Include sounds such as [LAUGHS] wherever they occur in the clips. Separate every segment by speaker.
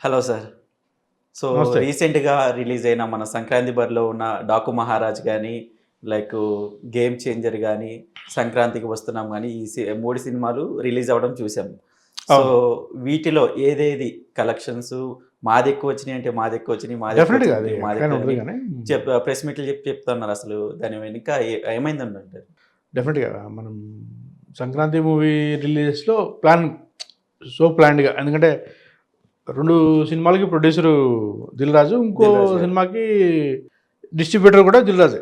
Speaker 1: Hello sir so. రీసెంట్గా release అయిన మన సంక్రాంతి బరిలో ఉన్న డాకు మహారాజ్ కానీ లైక్ గేమ్ చేంజర్ కానీ సంక్రాంతికి వస్తున్నాం కానీ ఈ మూడు సినిమాలు రిలీజ్ అవ్వడం చూసాం. సో వీటిలో ఏదేది కలెక్షన్స్ మాది ఎక్కువ వచ్చినాయి అంటే మాది ఎక్కువ వచ్చినాయి మాది చెప్ ప్రెస్ మీట్లు చెప్పి చెప్తున్నారు అసలు దాని వెనుక ఏ- ఏమైందండి అంటారు?
Speaker 2: డెఫినెట్గా మనం సంక్రాంతి మూవీ రిలీజెస్లో ప్లాన్ సో ప్లాన్డ్గా ఎందుకంటే రెండు సినిమాలకి ప్రొడ్యూసరు దిల్ రాజు ఇంకో. సినిమాకి డిస్ట్రిబ్యూటర్ కూడా దిల్ రాజే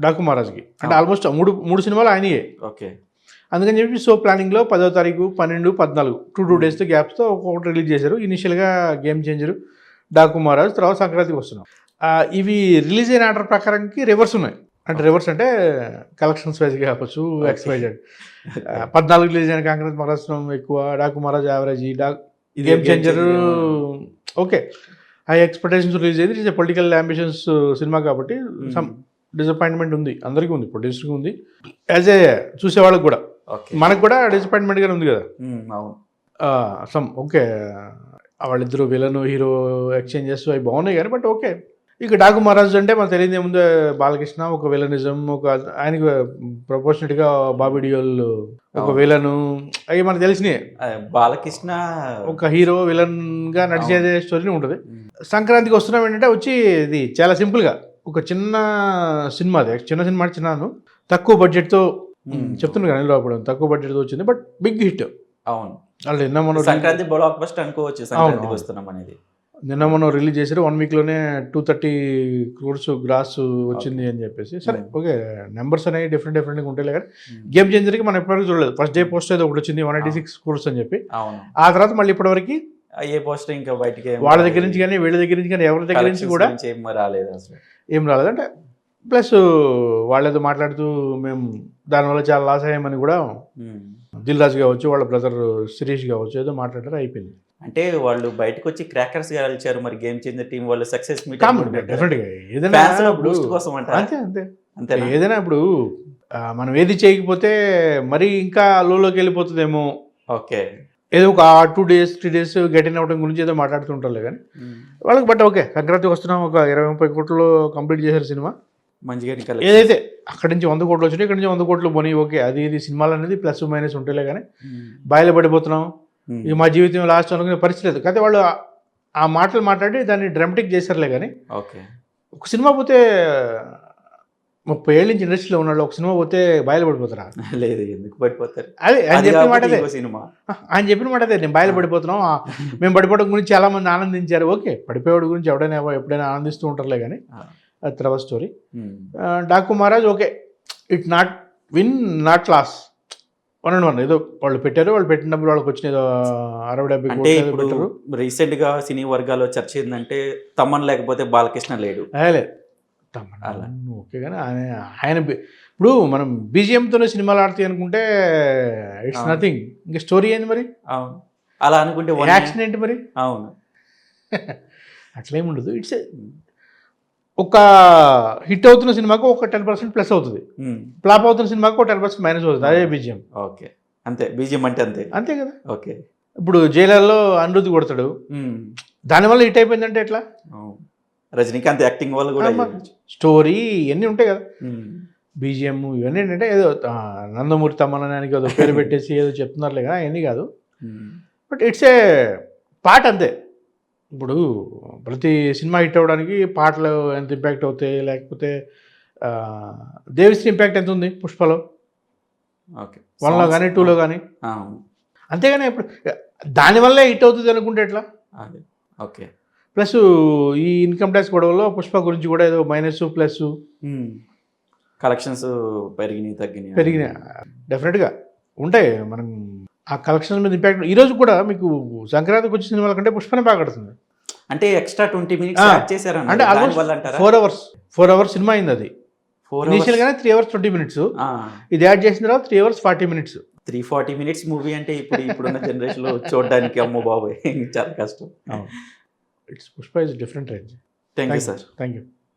Speaker 2: డాకు మహారాజ్కి. అంటే. ఆల్మోస్ట్ మూడు మూడు సినిమాలు ఆయనయే.
Speaker 1: ఓకే.
Speaker 2: అందుకని చెప్పి సో ప్లానింగ్లో పదో తారీఖు పన్నెండు పద్నాలుగు టూ టూ డేస్తో గ్యాప్స్తో ఒక్కొక్కటి రిలీజ్ చేశారు. ఇనిషియల్గా గేమ్ చేంజరు డాకు మహారాజ్ తర్వాత సంక్రాంతికి వస్తున్నాం. ఇవి రిలీజ్ అయిన ఆర్డర్ ప్రకారంకి రివర్స్ ఉన్నాయి. అంటే రివర్స్ అంటే కలెక్షన్స్ వైజ్ కావచ్చు ఎక్స్. వైజ్ పద్నాలుగు రిలీజ్ అయిన కాంగ్రెస్ మహారాజ్ ఎక్కువ Daaku Maharaj average dock game changer. Okay high expectations release అయింది. ఇట్స్ పొలిటికల్ అంబిషన్స్ సినిమా కాబట్టి సమ్
Speaker 1: మ్మ్.
Speaker 2: డిసప్పాయింట్మెంట్ ఉంది. అందరికీ ఉంది ప్రొడ్యూసర్కి ఉంది. యాజ్ ఏ చూసేవాళ్ళకి కూడా. మనకు కూడా డిసప్పాయింట్మెంట్గానే ఉంది కదా.
Speaker 1: అవును.
Speaker 2: సమ్ ఓకే వాళ్ళిద్దరు విలన్ హీరో ఎక్స్చేంజెస్ అవి బాగున్నాయి కానీ బట్ ఓకే ఇక డాకు మహారాజ్ అంటే మనకు తెలియదు ఏముంది బాలకృష్ణ ఒక విలనిజం ఒక ఆయనకి ప్రపోర్షనట్గా బాబీ డియోల్ ఒక. విలను అవి మనకు తెలిసినాయి.
Speaker 1: బాలకృష్ణ
Speaker 2: ఒక హీరో విలన్గా నడిచేదే స్టోరీ ఉంటుంది. సంక్రాంతికి వస్తున్నాం ఏంటంటే వచ్చి ఇది చాలా సింపుల్గా ఒక చిన్న సినిమా అది. చిన్న సినిమా చిన్నాను తక్కువ బడ్జెట్తో చెప్తున్నాను కానీ లోపల తక్కువ బడ్జెట్తో వచ్చింది బట్ బిగ్ హిట్
Speaker 1: అవును.
Speaker 2: వాళ్ళు
Speaker 1: సంక్రాంతి బ్లాక్ బస్ట్ అనుకోవచ్చు సంక్రాంతికి. వస్తున్నాం అనేది.
Speaker 2: నిన్న మనం రిలీజ్ చేసారు వన్ వీక్లోనే టూ థర్టీ క్రోర్స్ గ్రాస్ వచ్చింది అని చెప్పేసి. సరే
Speaker 1: Hmm.
Speaker 2: ఓకే. నెంబర్స్ అనేవి డిఫరెంట్ డిఫరెంట్గా ఉంటాయి కానీ గేమ్ చేంజర్కి మనం ఎప్పటివరకు చూడలేదు. ఫస్ట్ డే పోస్ట్ అయితే ఒకటి వచ్చింది వన్ ఎయిటీ సిక్స్ క్రోర్స్ అని చెప్పి. ఆ తర్వాత మళ్ళీ ఇప్పటివరకు
Speaker 1: ఏ పోస్టర్ ఇంకా బయటికి
Speaker 2: వాళ్ళ
Speaker 1: రాలేదు.
Speaker 2: దగ్గర నుంచి కానీ వీళ్ళ దగ్గర నుంచి కానీ ఎవరి దగ్గర నుంచి కూడా
Speaker 1: ఏం రాలేదు అసలు.
Speaker 2: ఏం రాలేదంటే ప్లస్ వాళ్ళేదో మాట్లాడుతూ మేము దానివల్ల చాలా లాస్ అయ్యామని కూడా. దిల్ రాజు కావచ్చు వాళ్ళ బ్రదర్ శిరీష్ కావచ్చు ఏదో మాట్లాడారు అయిపోయింది.
Speaker 1: అంటే వాళ్ళు బయటకు వచ్చి క్రాకర్స్ కలిచారు మరి గేమ్ చేంజర్ టీం వాళ్ళు సక్సెస్ మీట్ బూస్ట్ కోసం అంటారా?
Speaker 2: అంతే ఏదైనా ఇప్పుడు మనం ఏది చేయకపోతే మరీ ఇంకా లోలోకి వెళ్ళిపోతుందేమో.
Speaker 1: ఓకే.
Speaker 2: ఏదో ఒక టూ డేస్ త్రీ డేస్ గెటిన్ అవ్వడం గురించి ఏదో మాట్లాడుతుంటారు కానీ. వాళ్ళకి బట్ ఓకే సంక్రాంతికి వస్తున్నాం ఒక ఇరవై ముప్పై కోట్లు కంప్లీట్ చేశారు సినిమా.
Speaker 1: మంచిగా
Speaker 2: ఏదైతే అక్కడి నుంచి వంద కోట్లు వచ్చినాయి ఇక్కడి నుంచి వంద కోట్లు పోనీ ఓకే అది ఇది సినిమాలు అనేది ప్లస్ మైనస్ ఉంటేలే కానీ. బాయిలో పడిపోతున్నాం. ఇది మా జీవితం లాస్ట్ అనుకునే పరిస్థితి లేదు. కాకపోతే వాళ్ళు ఆ- మాటలు మాట్లాడి దాన్ని డ్రామాటిక్ చేశారులే కానీ
Speaker 1: ఓకే.
Speaker 2: ఒక సినిమా పోతే ముప్పై ఏళ్ళ నుంచి ఇండస్ట్రీలో ఉన్నాడు ఒక సినిమా పోతే బాయిలో పడిపోతారా
Speaker 1: లేదు ఎందుకు పడిపోతారు?
Speaker 2: అదే ఆయన చెప్పిన మాట అదే
Speaker 1: ఇంకో సినిమా.
Speaker 2: ఆయన చెప్పిన మాట అదే నేను బాయిలో పడిపోతున్నాం మేము పడిపోవడం గురించి చాలా మంది ఆనందించారు. ఓకే పడిపోయేవాడి గురించి ఎవడైనా ఎప్పుడైనా ఆనందిస్తూ ఉంటారులే కానీ తర్వాత story
Speaker 1: um.
Speaker 2: Daaku Maharaj okay it not win not loss. One and one. ఏదో వాళ్ళు పెట్టారు వాళ్ళు పెట్టినప్పుడు వాళ్ళకి వచ్చిన ఏదో అరవై డెబ్బై
Speaker 1: అంటే ఇప్పుడు రీసెంట్గా సినీ వర్గాల్లో చర్చ ఏంటంటే తమ్మన్ లేకపోతే బాలకృష్ణ లేడు.
Speaker 2: అదే
Speaker 1: అలా.
Speaker 2: ఓకే కానీ ఆయన ఆయన ఇప్పుడు మనం బీజిఎంతోనే సినిమాలు ఆడతాయి అనుకుంటే ఇట్స్. నథింగ్. ఇంకా స్టోరీ ఏంది మరి?
Speaker 1: అవును. అలా అనుకుంటే
Speaker 2: యాక్షన్ ఏంటి మరి?
Speaker 1: అవును. [LAUGHS]
Speaker 2: అట్లేం ఉండదు. ఇట్స్ ఒక హిట్ అవుతున్న సినిమాకు ఒక టెన్ పర్సెంట్ ప్లస్ అవుతుంది. ఫ్లాప్ అవుతున్న సినిమాకు ఒక టెన్ పర్సెంట్ మైనస్ అవుతుంది. అదే బీజిఎం
Speaker 1: ఓకే. అంతే. బీజిఎం అంటే అంతే.
Speaker 2: అంతే కదా?
Speaker 1: ఓకే.
Speaker 2: ఇప్పుడు జైలర్లో అనిరుద్ధి కొడతాడు.
Speaker 1: ఉమ్.
Speaker 2: దానివల్ల హిట్ అయిపోయిందంటే ఎట్లా.
Speaker 1: రజనీకాంత్ యాక్టింగ్ వల్ల కూడా.
Speaker 2: స్టోరీ ఇవన్నీ ఉంటాయి కదా. బీజిఎం ఇవన్నీ ఏంటంటే ఏదో నందమూరి తమ్మనానికి ఏదో పేరు పెట్టేసి ఏదో చెప్తున్నారులే కదా అవన్నీ కాదు. బట్ ఇట్స్ ఏ పాట అంతే. ఇప్పుడు ప్రతి సినిమా హిట్ అవ్వడానికి పాటలు ఎంత ఇంపాక్ట్ అవుతాయి? లేకపోతే దేవిశ్రీ ఇంపాక్ట్ ఎంత ఉంది? పుష్పలో?
Speaker 1: ఓకే.
Speaker 2: వన్లో కానీ టూలో కానీ. అంతేగాని ఇప్పుడు దానివల్లే హిట్ అవుతుంది అనుకుంటే ఎట్లా?
Speaker 1: ఓకే.
Speaker 2: ప్లస్ ఈ ఇన్కమ్ ట్యాక్స్ గొడవలో పుష్ప గురించి కూడా ఏదో మైనస్ ప్లస్
Speaker 1: కలెక్షన్స్ పెరిగినాయి తగ్గినాయి.
Speaker 2: పెరిగినాయి. డెఫినెట్గా ఉంటాయి. మనం ఆ కలెక్షన్ మీద ఇంపాక్ట్ ఈ రోజు కూడా మీకు సంక్రాంతికి వచ్చే సినిమాల కంటే పుష్పనే బాగా ఆడుతుంది
Speaker 1: అంటే ఎక్స్ట్రా ట్వంటీ మినిట్స్ చేశారు
Speaker 2: అంటే almost four hours four hours cinema అయింది అది. ఇనీషియల్ గానే త్రీ అవర్స్ ట్వంటీ మినిట్స్ ఇది యాడ్ చేసిన తర్వాత three hours forty minutes
Speaker 1: three forty minutes movie అంటే ఇప్పుడు ఇప్పుడున్న జనరేషన్లో చూడడానికి అమ్మో బాబోయ్ చాలా కష్టం.
Speaker 2: It's Pushpa is different range
Speaker 1: thank you sir
Speaker 2: thank you